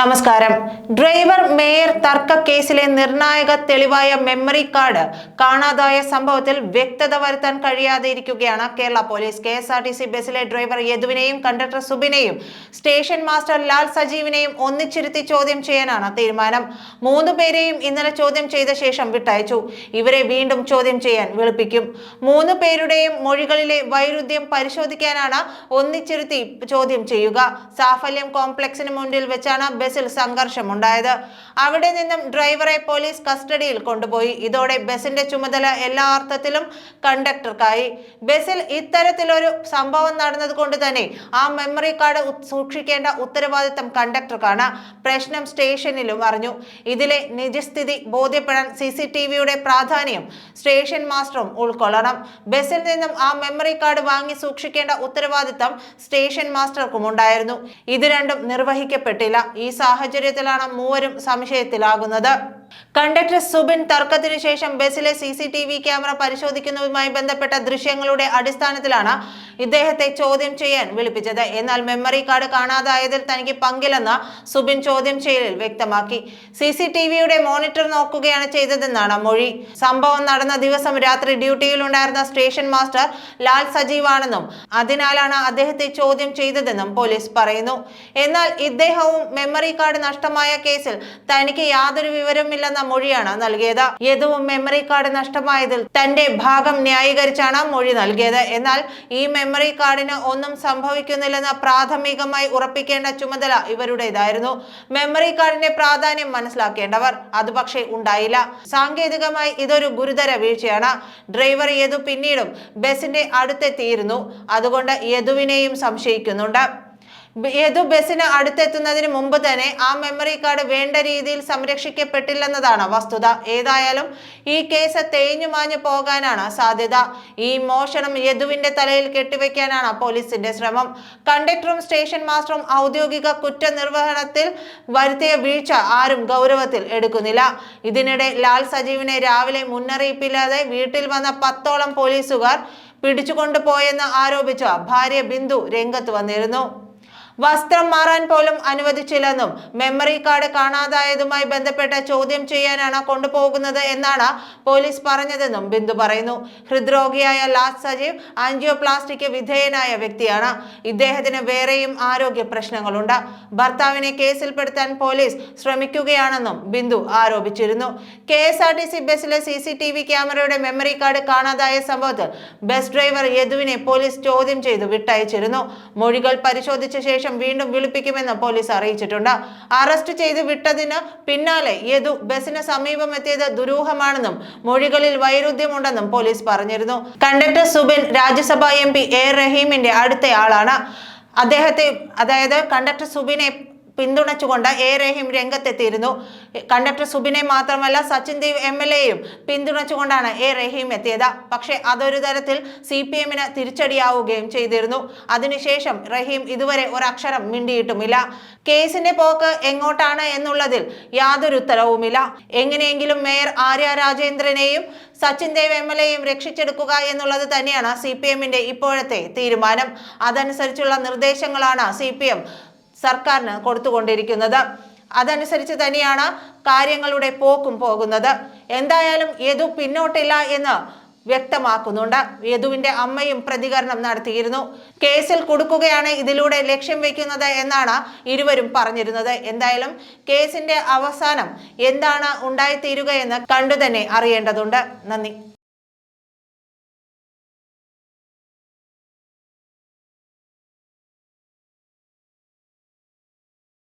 നമസ്കാരം. Driver mayor തർക്ക കേസിലെ നിർണായക തെളിവായ മെമ്മറി കാർഡ് കാണാതായ സംഭവത്തിൽ വ്യക്തത വരുത്താൻ കഴിയാതെ ഇരിക്കുകയാണ് Kerala police. K S R T C ബസ്സിലെ ഡ്രൈവർ യദുവിനെയും കണ്ടക്ടർ സുബിനെയും സ്റ്റേഷൻ മാസ്റ്റർ ലാൽ സജീവിനെയും ഒന്നിച്ചിരുത്തി ചോദ്യം ചെയ്യാനാണ് തീരുമാനം. മൂന്നു പേരെയും ഇന്നലെ ചോദ്യം ചെയ്ത ശേഷം വിട്ടയച്ചു. ഇവരെ വീണ്ടും ചോദ്യം ചെയ്യാൻ വിളിപ്പിക്കും. മൂന്ന് പേരുടെയും മൊഴികളിലെ വൈരുദ്ധ്യം പരിശോധിക്കാനാണ് ഒന്നിച്ചിരുത്തി ചോദ്യം ചെയ്യുക. സാഫല്യം കോംപ്ലക്സിന് മുന്നിൽ വെച്ചാണ് ബസ്സിൽ സംഘർഷമുണ്ടായത്. അവിടെ നിന്നും ഡ്രൈവറെ പോലീസ് കസ്റ്റഡിയിൽ കൊണ്ടുപോയി. ഇതോടെ ബസിന്റെ ചുമതല എല്ലാ അർത്ഥത്തിലും കണ്ടക്ടർക്കായി. ബസ്സിൽ ഇത്തരത്തിലൊരു സംഭവം നടന്നതുകൊണ്ട് തന്നെ ആ മെമ്മറി കാർഡ് സൂക്ഷിക്കേണ്ട ഉത്തരവാദിത്തം കണ്ടക്ടർക്കാണ്. പ്രശ്നം സ്റ്റേഷനിലും അറിഞ്ഞു. ഇതിലെ നിജസ്ഥിതി ബോധ്യപ്പെടാൻ സി സി ടി വിയുടെ പ്രാധാന്യം സ്റ്റേഷൻ മാസ്റ്ററും ഉൾക്കൊള്ളണം. ബസ്സിൽ നിന്നും ആ മെമ്മറി കാർഡ് വാങ്ങി സൂക്ഷിക്കേണ്ട ഉത്തരവാദിത്തം സ്റ്റേഷൻ മാസ്റ്റർക്കും ഉണ്ടായിരുന്നു ഇത് രണ്ടും നിർവഹിക്കപ്പെട്ടില്ല. ഈ സാഹചര്യത്തിലാണ് മൂവരും സംശയത്തിലാകുന്നത്. കണ്ടക്ടർ സുബിൻ തർക്കത്തിനു ശേഷം ബസ്സിലെ C C T V camera പരിശോധിക്കുന്നതുമായി ബന്ധപ്പെട്ട ദൃശ്യങ്ങളുടെ അടിസ്ഥാനത്തിലാണ് ഇദ്ദേഹത്തെ ചോദ്യം ചെയ്യാൻ വിളിപ്പിച്ചത്. എന്നാൽ മെമ്മറി കാർഡ് കാണാതായതിൽ തനിക്ക് പങ്കില്ലെന്ന് സുബിൻ ചോദ്യം ചെയ്യലിൽ വ്യക്തമാക്കി. സി സി ടി വിയുടെ മോണിറ്റർ നോക്കുകയാണ് ചെയ്തതെന്നാണ് മൊഴി. സംഭവം നടന്ന ദിവസം രാത്രി ഡ്യൂട്ടിയിലുണ്ടായിരുന്ന സ്റ്റേഷൻ മാസ്റ്റർ ലാൽ സജീവാണെന്നും അതിനാലാണ് അദ്ദേഹത്തെ ചോദ്യം ചെയ്തതെന്നും പോലീസ് പറയുന്നു. എന്നാൽ ഇദ്ദേഹവും മെമ്മറി കാർഡ് നഷ്ടമായ കേസിൽ തനിക്ക് യാതൊരു വിവരമില്ലെന്ന മൊഴിയാണ് നൽകിയത്. യദുവും മെമ്മറി കാർഡ് നഷ്ടമായതിൽ തന്റെ ഭാഗം ന്യായീകരിച്ചാണ് മൊഴി നൽകിയത്. എന്നാൽ ഈ മെമ്മറി കാർഡിന് ഒന്നും സംഭവിക്കുന്നില്ലെന്ന് പ്രാഥമികമായി ഉറപ്പിക്കേണ്ട ചുമതല ഇവരുടേതായിരുന്നു. മെമ്മറി കാർഡിന്റെ പ്രാധാന്യം മനസ്സിലാക്കേണ്ടവർ അത് പക്ഷേ ഉണ്ടായില്ല. സാങ്കേതികമായി ഇതൊരു ഗുരുതര വീഴ്ചയാണ്. ഡ്രൈവർ യദു പിന്നീടും ബസിന്റെ അടുത്തെത്തിയിരുന്നു. അതുകൊണ്ട് യദുവിനെയും സംശയിക്കുന്നുണ്ട്. യദു ബസ്സിന് അടുത്തെത്തുന്നതിന് മുമ്പ് തന്നെ ആ മെമ്മറി കാർഡ് വേണ്ട രീതിയിൽ സംരക്ഷിക്കപ്പെട്ടില്ലെന്നതാണ് വസ്തുത. ഏതായാലും ഈ കേസ് തേഞ്ഞു മാഞ്ഞു പോകാനാണ് സാധ്യത. ഈ മോഷണം യദുവിന്റെ തലയിൽ കെട്ടിവെക്കാനാണ് പോലീസിന്റെ ശ്രമം. കണ്ടക്ടറും സ്റ്റേഷൻ മാസ്റ്ററും ഔദ്യോഗിക കുറ്റനിർവഹണത്തിൽ വരുത്തിയ വീഴ്ച ആരും ഗൗരവത്തിൽ എടുക്കുന്നില്ല. ഇതിനിടെ ലാൽ സജീവിനെ രാവിലെ മുന്നറിയിപ്പില്ലാതെ വീട്ടിൽ വന്ന പത്തോളം പോലീസുകാർ പിടിച്ചുകൊണ്ടുപോയെന്ന് ആരോപിച്ച ഭാര്യ ബിന്ദു രംഗത്ത് വന്നിരുന്നു. വസ്ത്രം മാറാൻ പോലും അനുവദിച്ചില്ലെന്നും മെമ്മറി കാർഡ് കാണാതായതുമായി ബന്ധപ്പെട്ട ചോദ്യം ചെയ്യാനാണ് കൊണ്ടുപോകുന്നത് എന്നാണ് പോലീസ് പറഞ്ഞതെന്നും ബിന്ദു പറയുന്നു. ഹൃദ്രോഗിയായ ലാസ് സജീവ് ആൻജിയോപ്ലാസ്റ്റിക്ക് വിധേയനായ വ്യക്തിയാണ്. ഇദ്ദേഹത്തിന് വേറെയും ആരോഗ്യ പ്രശ്നങ്ങളുണ്ട്. ഭർത്താവിനെ കേസിൽപ്പെടുത്താൻ പോലീസ് ശ്രമിക്കുകയാണെന്നും ബിന്ദു ആരോപിച്ചിരുന്നു. K S R T C ബസ്സിലെ സി സി ടി വി ക്യാമറയുടെ മെമ്മറി കാർഡ് കാണാതായ സംഭവത്തിൽ ബസ് ഡ്രൈവർ യദുവിനെ പോലീസ് ചോദ്യം ചെയ്തു വിട്ടയച്ചിരുന്നു. മൊഴികൾ പരിശോധിച്ച ശേഷം വീണ്ടും വിളിപ്പിക്കുമെന്ന് പോലീസ് അറിയിച്ചിട്ടുണ്ട്. അറസ്റ്റ് ചെയ്ത് വിട്ടതിന് പിന്നാലെ യദു ബസിന് സമീപം എത്തിയത് ദുരൂഹമാണെന്നും മൊഴികളിൽ വൈരുദ്ധ്യമുണ്ടെന്നും പോലീസ് പറഞ്ഞിരുന്നു. Conductor Subin Rajya Sabha M P A റഹീമിന്റെ അടുത്തയാളാണ്. അദ്ദേഹത്തെ അതായത് കണ്ടക്ടർ സുബിനെ പിന്തുണച്ചുകൊണ്ട് എ റഹീം രംഗത്തെത്തിയിരുന്നു. കണ്ടക്ടർ സുബിനെ മാത്രമല്ല സച്ചിൻ ദേവ് എം എൽ എയും പിന്തുണച്ചുകൊണ്ടാണ് എ റഹീം എത്തിയത്. പക്ഷേ അതൊരു തരത്തിൽ സി പി എമ്മിന് തിരിച്ചടിയാവുകയും ചെയ്തിരുന്നു. അതിനുശേഷം റഹീം ഇതുവരെ ഒരക്ഷരം മിണ്ടിയിട്ടുമില്ല. കേസിന്റെ പോക്ക് എങ്ങോട്ടാണ് എന്നുള്ളതിൽ യാതൊരു ഉത്തരവുമില്ല. എങ്ങനെയെങ്കിലും മേയർ ആര്യ രാജേന്ദ്രനെയും സച്ചിൻ ദേവ് എം എൽ എയും രക്ഷിച്ചെടുക്കുക എന്നുള്ളത് തന്നെയാണ് സി പി എമ്മിന്റെ ഇപ്പോഴത്തെ തീരുമാനം. അതനുസരിച്ചുള്ള നിർദ്ദേശങ്ങളാണ് സി പി എം സർക്കാരിന് കൊടുത്തുകൊണ്ടിരിക്കുന്നത്. അതനുസരിച്ച് തന്നെയാണ് കാര്യങ്ങളുടെ പോക്കും പോകുന്നത്. എന്തായാലും യദു പിന്നോട്ടില്ല എന്ന് വ്യക്തമാക്കുന്നുണ്ട്. യദുവിന്റെ അമ്മയും പ്രതികരണം നടത്തിയിരുന്നു. കേസിൽ കൊടുക്കുകയാണ് ഇതിലൂടെ ലക്ഷ്യം വെക്കുന്നത് എന്നാണ് ഇരുവരും പറഞ്ഞിരുന്നത്. എന്തായാലും കേസിന്റെ അവസാനം എന്താണ് ഉണ്ടായിത്തീരുക എന്ന് അറിയേണ്ടതുണ്ട്. നന്ദി.